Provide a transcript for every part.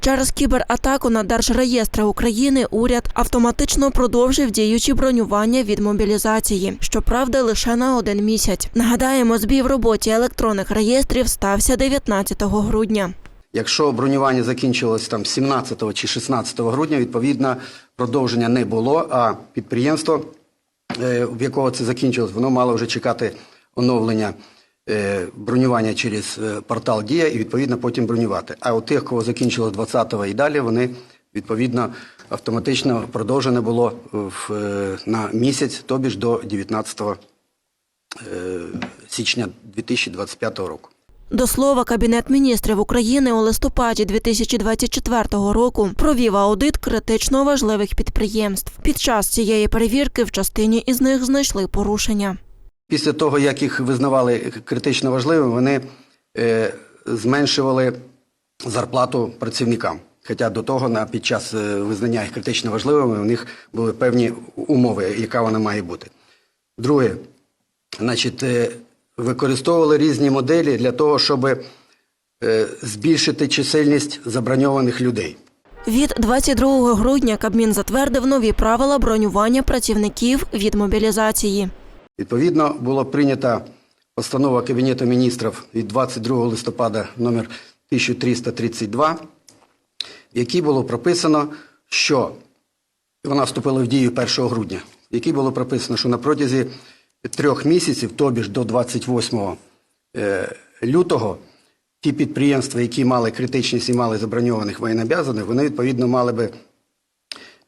Через кібератаку на Держреєстри України уряд автоматично продовжив діючі бронювання від мобілізації. Щоправда, лише на один місяць. Нагадаємо, збій в роботі електронних реєстрів стався 19 грудня. Якщо бронювання закінчилось там 17 чи 16 грудня, відповідно, продовження не було, а підприємство, е, в якого це закінчилось, воно мало вже чекати оновлення бронювання через е, портал Дія і відповідно потім бронювати. А у тих, кого закінчилось 20-го і далі, вони відповідно автоматично продовжене було в, е, на місяць, тобі ж до 19 е, січня 2025 року. До слова, Кабінет міністрів України у листопаді 2024 року провів аудит критично важливих підприємств. Під час цієї перевірки в частині із них знайшли порушення. Після того, як їх визнавали критично важливими, вони е, зменшували зарплату працівникам. Хоча до того, на, під час е, визнання їх критично важливими, у них були певні умови, яка вона має бути. Друге, значить, е, використовували різні моделі для того, щоб е, збільшити чисельність заброньованих людей. Від 22 грудня Кабмін затвердив нові правила бронювання працівників від мобілізації. Відповідно, було прийнята постанова Кабінету міністрів від 22 листопада номер 1332, в якій було прописано, що вона вступила в дію 1 грудня, в якій було прописано, що на протязі трьох місяців, тобі ж до 28 е, лютого, ті підприємства, які мали критичність і мали заброньованих воєнобязаних, вони відповідно мали би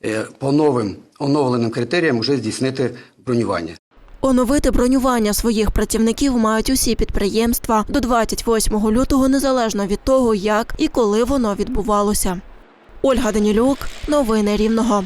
е, по новим оновленим критеріям вже здійснити бронювання. Оновити бронювання своїх працівників мають усі підприємства до 28 лютого, незалежно від того, як і коли воно відбувалося. Ольга Данілюк, новини Рівного.